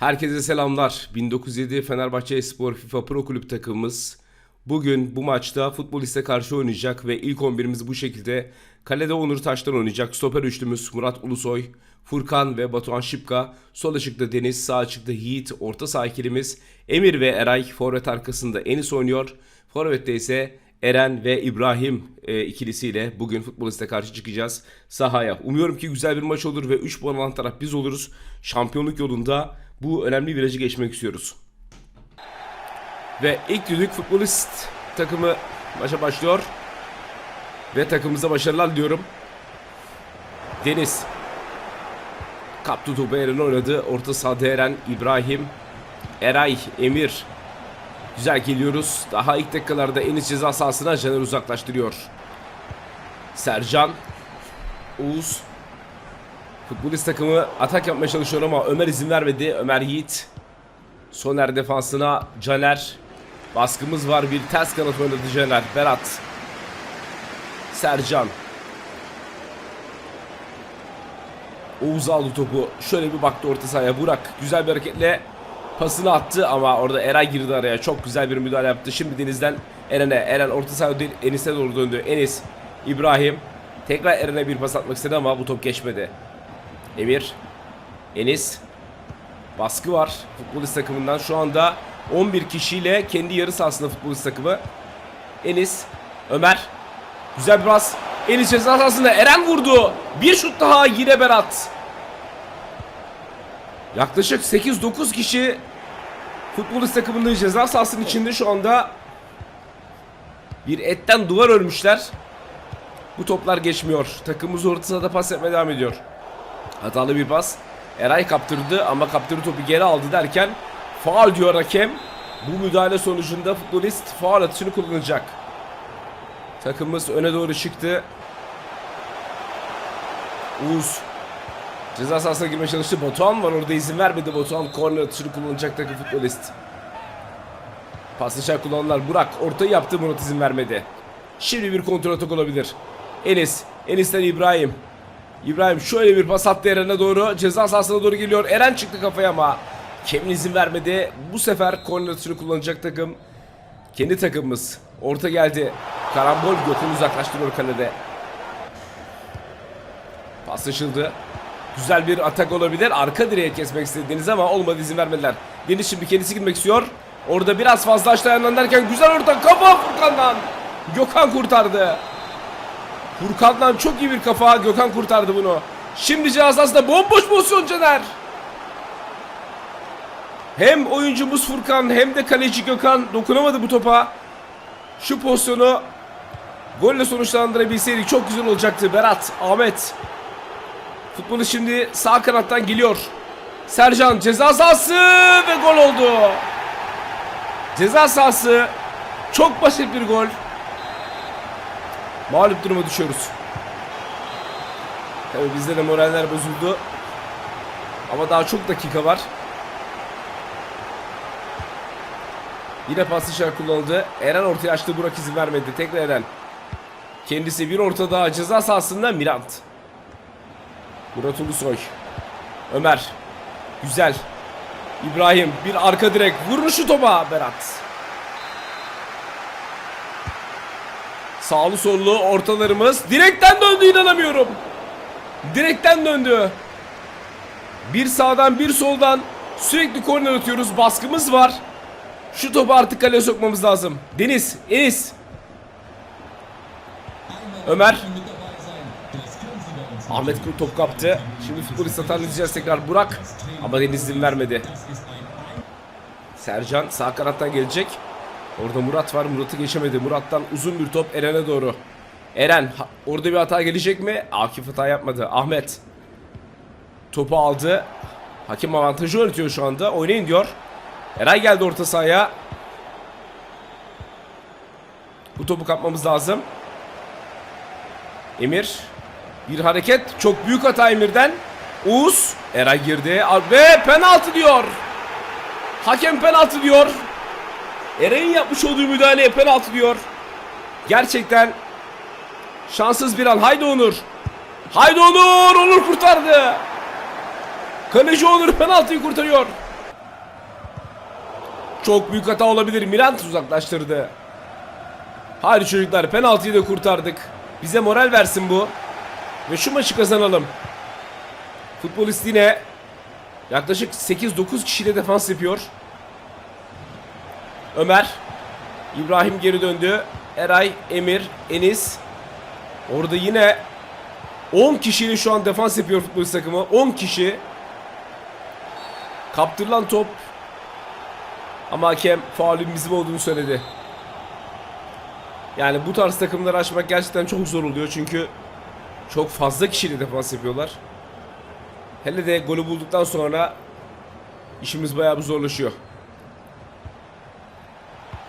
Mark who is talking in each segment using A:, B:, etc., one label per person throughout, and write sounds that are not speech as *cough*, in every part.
A: Herkese selamlar. 1907 Fenerbahçe Spor FIFA Pro Kulüp takımımız bugün bu maçta futboliste karşı oynayacak ve ilk 11'imiz bu şekilde. Kalede Onur Taş'tan oynayacak. Stoper üçlümüz Murat Ulusoy, Furkan ve Batuhan Şipka. Sol açıkta Deniz, sağ açıkta Yiğit, orta saha ikilimiz Emir ve Eray. Forvet arkasında Enis oynuyor. Forvet'te ise Eren ve İbrahim e, ikilisiyle bugün futboliste karşı çıkacağız sahaya. Umuyorum ki güzel bir maç olur ve 3 puan alan taraf biz oluruz. Şampiyonluk yolunda bu önemli virajı geçmek istiyoruz. Ve ilk düdük futbolist takımı maça başlıyor. Ve takımımıza başarılar diliyorum. Deniz. Kaptı topu Eren oynadı. Orta sahada Eren, İbrahim, Eray, Emir. Güzel geliyoruz. Daha ilk dakikalarda Enis ceza sahasına Caner uzaklaştırıyor. Sercan. Oğuz. Futbolist takımı atak yapmaya çalışıyor ama Ömer izin vermedi. Ömer Yiğit. Soner defansına Caner. Baskımız var. Bir ters kanat oynadı Caner. Berat. Sercan. Oğuz aldı topu. Şöyle bir baktı orta sahaya. Burak güzel bir hareketle pasını attı ama orada Eray girdi araya. Çok güzel bir müdahale yaptı. Şimdi Deniz'den Eren'e. Eren orta sahaya değil Enis'e doğru döndü. Enis, İbrahim. Tekrar Eren'e bir pas atmak istedi ama bu top geçmedi. Emir, Enis. Baskı var futbolist takımından. Şu anda 11 kişiyle kendi yarı sahasında futbolist takımı. Enis, Ömer. Güzel bir pas. Enis ceza sahasında Eren vurdu. Bir şut daha yine Berat. Yaklaşık 8-9 kişi futbolist takımının ceza sahasının içinde şu anda bir etten duvar örmüşler. Bu toplar geçmiyor. Takımımız orta sahada pas yapmaya devam ediyor. Hatalı bir pas. Eray kaptırdı ama kaptırdı topu geri aldı derken faal diyor hakem. Bu müdahale sonucunda futbolist faal atışını kullanacak. Takımımız öne doğru çıktı. Uğuz Ceza sahasına girmeye çalıştı. Batuhan var orada izin vermedi. Batuhan korner atışını kullanacak takım futbolist. Paslaşar kullananlar Burak ortayı yaptı Murat izin vermedi. Şimdi bir kontrol atak olabilir. Enis. Enis'ten İbrahim. İbrahim şöyle bir pas attı Eren'e doğru. Ceza sahasına doğru geliyor. Eren çıktı kafaya ama Kemin izin vermedi. Bu sefer atışını kullanacak takım. Kendi takımımız. Orta geldi. Karambol Gökhan uzaklaştırıyor kalede. Paslaşıldı. Güzel bir atak olabilir. Arka direğe kesmek istediniz ama olmadı izin vermediler. Deniz şimdi kendisi girmek istiyor. Orada biraz fazla aşağı ayağından derken güzel orta kafa Furkan'dan. Gökhan kurtardı. Furkan'dan çok iyi bir kafa. Gökhan kurtardı bunu. Şimdi cihazasında bomboş pozisyon Caner. Hem oyuncumuz Furkan hem de kaleci Gökhan dokunamadı bu topa. Şu pozisyonu golle sonuçlandırabilseydik çok güzel olacaktı. Berat, Ahmet Futbolu şimdi sağ kanattan geliyor. Sercan ceza sahası ve gol oldu. Ceza sahası çok basit bir gol. Mağlup duruma düşüyoruz. Tabii bizde de moraller bozuldu. Ama daha çok dakika var. Yine pas dışarı kullanıldı. Eren ortaya açtı. Burak izin vermedi. Tekrar Eren. Kendisi bir orta daha ceza sahasında Mirant. Murat Ulusoy. Ömer. Güzel. İbrahim bir arka direk. Vurun şu topa Berat. Sağlı sollu ortalarımız. Direkten döndü inanamıyorum. Direkten döndü. Bir sağdan bir soldan sürekli korner atıyoruz. Baskımız var. Şu topu artık kaleye sokmamız lazım. Deniz, Enis. Ömer. Ahmet Kul top kaptı. Şimdi futbolist hatalı izleyeceğiz tekrar Burak. Ama Deniz izin vermedi. Sercan sağ kanattan gelecek. Orada Murat var. Murat'ı geçemedi. Murat'tan uzun bir top Eren'e doğru. Eren orada bir hata gelecek mi? Akif hata yapmadı. Ahmet topu aldı. Hakem avantajı yönetiyor şu anda. Oynayın diyor. Eray geldi orta sahaya. Bu topu kapmamız lazım. Emir bir hareket. Çok büyük hata Emir'den. Uğuz. Eray girdi. Ve penaltı diyor. Hakem penaltı diyor. Eray'ın yapmış olduğu müdahaleye penaltı diyor. Gerçekten şanssız bir an. Haydi Onur. Haydi Onur. Onur kurtardı. Kaleci Onur penaltıyı kurtarıyor. Çok büyük hata olabilir. Mirant uzaklaştırdı. Hadi çocuklar penaltıyı da kurtardık. Bize moral versin bu. Ve şu maçı kazanalım. Futbolist yine yaklaşık 8-9 kişiyle defans yapıyor. Ömer. İbrahim geri döndü. Eray, Emir, Enis. Orada yine 10 kişiyle şu an defans yapıyor futbolist takımı. 10 kişi. Kaptırılan top. Ama hakem faulün bizim olduğunu söyledi. Yani bu tarz takımları açmak gerçekten çok zor oluyor çünkü çok fazla kişiyle defans yapıyorlar. Hele de golü bulduktan sonra işimiz bayağı bir zorlaşıyor.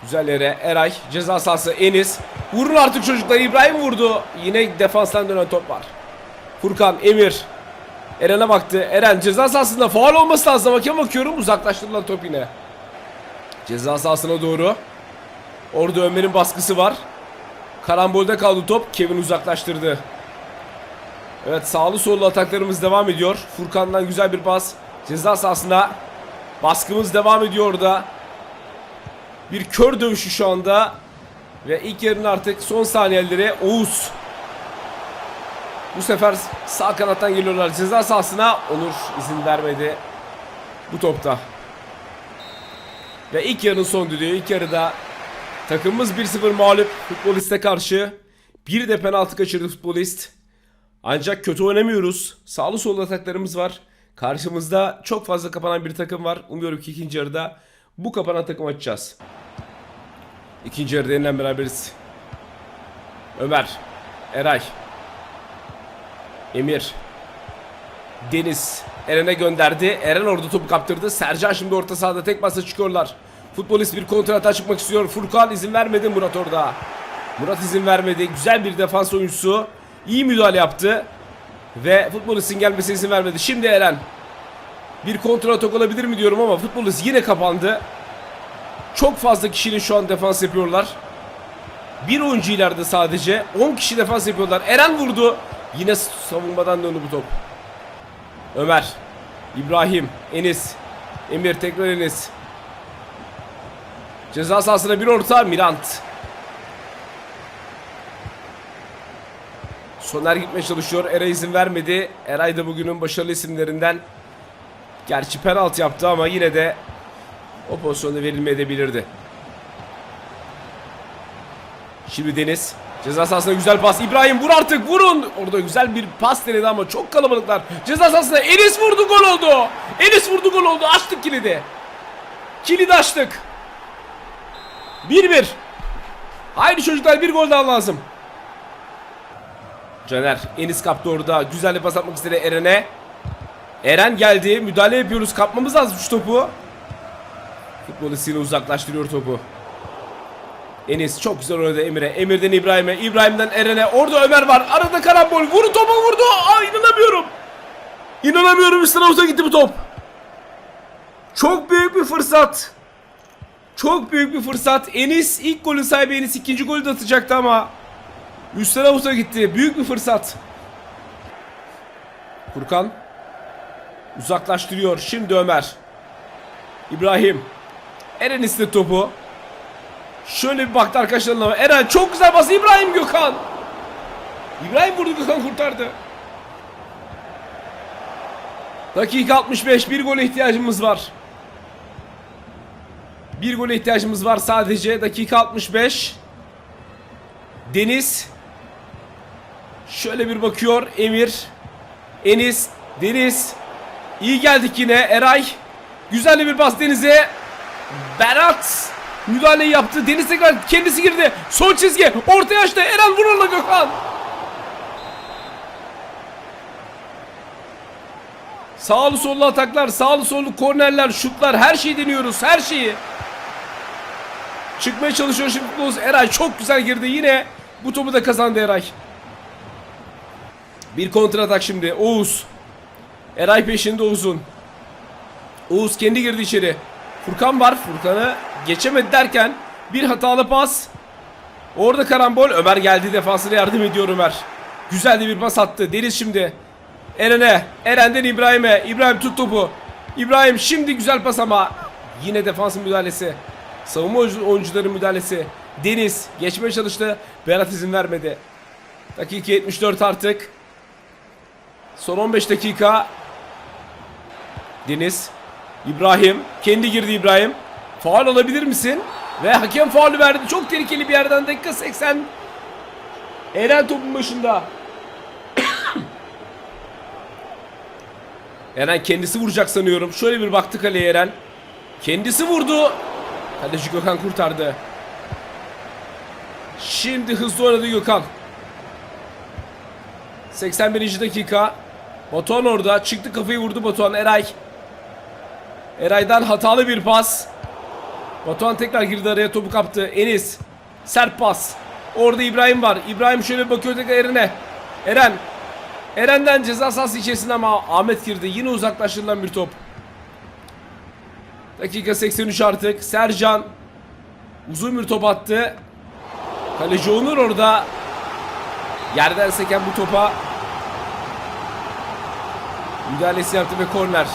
A: Güzel yere Eray ceza sahası Enis. Vurun artık çocuklar İbrahim vurdu. Yine defanstan dönen top var. Furkan Emir Eren'e baktı. Eren ceza sahasında faul olması lazım. Hakem bakıyorum uzaklaştırılan top yine. Ceza sahasına doğru. Orada Ömer'in baskısı var. Karambolde kaldı top. Kevin uzaklaştırdı. Evet sağlı sollu ataklarımız devam ediyor. Furkan'dan güzel bir pas. Ceza sahasına. Baskımız devam ediyor orada. Bir kör dövüşü şu anda. Ve ilk yarının artık son saniyeleri Oğuz. Bu sefer sağ kanattan geliyorlar ceza sahasına. Onur izin vermedi bu topta. Ve ilk yarının son düdüğü. İlk yarıda takımımız 1-0 mağlup futboliste karşı. Bir de penaltı kaçırdı futbolist. Ancak kötü oynamıyoruz. Sağlı sollu ataklarımız var. Karşımızda çok fazla kapanan bir takım var. Umuyorum ki ikinci yarıda bu kapanan takım açacağız. İkinci yarıda yeniden beraberiz. Ömer. Eray. Emir. Deniz. Eren'e gönderdi. Eren orada topu kaptırdı. Sercan şimdi orta sahada tek pasa çıkıyorlar. Futbolist bir kontra atağa çıkmak istiyor. Furkan izin vermedi Murat orada. Murat izin vermedi. Güzel bir defans oyuncusu. İyi müdahale yaptı. Ve futbolistin gelmesine izin vermedi. Şimdi Eren. Bir kontra atak olabilir mi diyorum ama futbolist yine kapandı. Çok fazla kişinin şu an defans yapıyorlar. Bir oyuncu ileride sadece. 10 kişi defans yapıyorlar. Eren vurdu. Yine savunmadan döndü bu top. Ömer. İbrahim. Enis. Emir tekrar Enis. Ceza sahasına bir orta. Mirant. Soner gitmeye çalışıyor. Eray izin vermedi. Eray da bugünün başarılı isimlerinden. Gerçi penaltı yaptı ama yine de o pozisyonda verilmeyebilirdi. Şimdi Deniz. Ceza sahasına güzel pas. İbrahim vur artık vurun. Orada güzel bir pas denedi ama çok kalabalıklar. Ceza sahasına Enis vurdu gol oldu. Enis vurdu gol oldu. Açtık kilidi. Kilidi açtık. 1-1. Haydi çocuklar bir gol daha lazım. Caner Enis kaptı orada. Güzel bir pas atmak istedi Eren'e. Eren geldi. Müdahale yapıyoruz. Kapmamız lazım şu topu. Futbolistini uzaklaştırıyor topu. Enis çok güzel oynadı Emir'e. Emir'den İbrahim'e. İbrahim'den Eren'e. Orada Ömer var. Arada karambol. Vuru topa vurdu. Aa inanamıyorum. İnanamıyorum. Üstten avuta gitti bu top. Çok büyük bir fırsat. Çok büyük bir fırsat. Enis ilk golün sahibi Enis ikinci golü de atacaktı ama üstten avuta gitti. Büyük bir fırsat. Furkan uzaklaştırıyor. Şimdi Ömer. İbrahim. Eren istedi topu. Şöyle bir baktı arkadaşlarına. Eren çok güzel bas. İbrahim Gökhan. İbrahim vurdu Gökhan kurtardı. Dakika 65. Bir gole ihtiyacımız var. Bir gole ihtiyacımız var sadece. Dakika 65. Deniz. Şöyle bir bakıyor. Emir. Enis. Deniz. İyi geldik yine. Eray. Güzel bir pas Deniz'e. Berat. Müdahaleyi yaptı. Deniz tekrar kendisi girdi. Son çizgi. Ortaya açtı. Eren vururla Gökhan. Sağlı sollu ataklar, sağlı sollu kornerler, şutlar her şeyi deniyoruz. Her şeyi. Çıkmaya çalışıyor şimdi futbolcu Eray çok güzel girdi yine. Bu topu da kazandı Eray. Bir kontra atak şimdi. Oğuz. Eray peşinde Oğuz'un. Oğuz kendi girdi içeri. Furkan var. Furkan'ı geçemedi derken bir hatalı pas. Orada karambol. Ömer geldi defansına yardım ediyor Ömer. Güzel de bir pas attı. Deniz şimdi. Eren'e. Eren'den İbrahim'e. İbrahim tut topu. İbrahim şimdi güzel pas ama Yine defansın müdahalesi. Savunma oyuncu- oyuncuların müdahalesi. Deniz geçmeye çalıştı. Berat izin vermedi. Dakika 74 artık. Son 15 dakika. Deniz. İbrahim. Kendi girdi İbrahim. Faul olabilir misin? Ve hakem faulü verdi. Çok tehlikeli bir yerden dakika 80. Eren topun başında. *coughs* Eren kendisi vuracak sanıyorum. Şöyle bir baktı kaleye Eren. Kendisi vurdu. Kaleci Gökhan kurtardı. Şimdi hızlı oynadı Gökhan. 81. dakika. Batuhan orada. Çıktı kafayı vurdu Batuhan. Eray. Eray'dan hatalı bir pas. Batuhan tekrar girdi araya topu kaptı. Enis. Sert pas. Orada İbrahim var. İbrahim şöyle bakıyor tekrar Eren'e. Eren. Eren'den ceza sahası içerisinde ama Ahmet girdi. Yine uzaklaştırılan bir top. Dakika 83 artık. Sercan. Uzun bir top attı. Kaleci Onur orada. Yerden seken bu topa müdahalesi yaptı ve korner.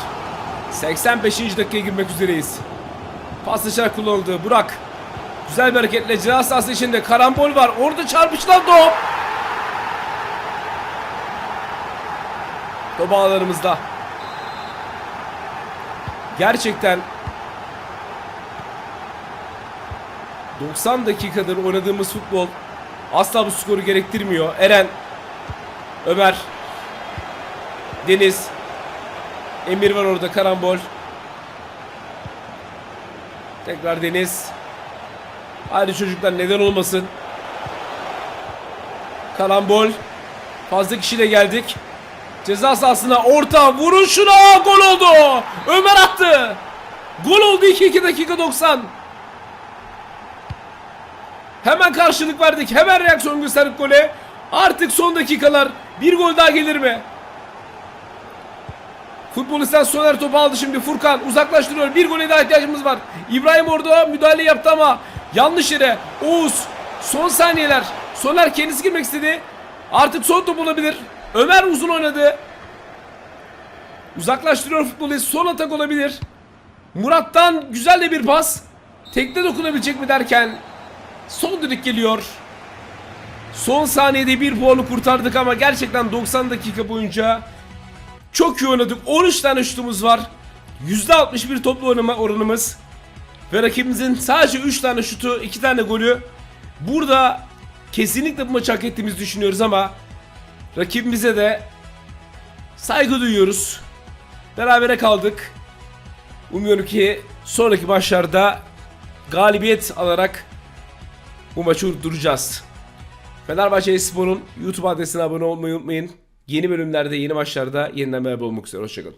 A: 85. dakikaya girmek üzereyiz. Pas dışarı kullanıldı. Burak. Güzel bir hareketle ceza sahası içinde karambol var. Orada çarpışılan top. Top ağlarımızda. Gerçekten 90 dakikadır oynadığımız futbol asla bu skoru gerektirmiyor. Eren, Ömer, Deniz, Emir var orada karambol. Tekrar Deniz. Hadi çocuklar neden olmasın. Karambol. Fazla kişiyle geldik. Ceza sahasına orta vurun şuna gol oldu. Ömer attı. Gol oldu 2-2 dakika 90. Hemen karşılık verdik. Hemen reaksiyon gösterdik gole. Artık son dakikalar. Bir gol daha gelir mi? Futbolistan Soner topu aldı şimdi Furkan uzaklaştırıyor. Bir gole daha ihtiyacımız var. İbrahim orada müdahale yaptı ama yanlış yere. Oğuz son saniyeler. Soner kendisi girmek istedi. Artık son top olabilir. Ömer uzun oynadı. Uzaklaştırıyor futbolist. Son atak olabilir. Murat'tan güzel de bir pas. Tekte dokunabilecek mi derken son düdük geliyor. Son saniyede bir puanı kurtardık ama gerçekten 90 dakika boyunca çok iyi oynadık. 13 tane şutumuz var. %61 toplu oynama oranımız. Ve rakibimizin sadece 3 tane şutu, 2 tane golü. Burada kesinlikle bu maçı hak ettiğimizi düşünüyoruz ama rakibimize de saygı duyuyoruz. Berabere kaldık. Umuyorum ki sonraki maçlarda galibiyet alarak bu maçı duracağız. Fenerbahçe Espor'un YouTube adresine abone olmayı unutmayın. Yeni bölümlerde, yeni maçlarda yeniden beraber olmak üzere. Hoşçakalın.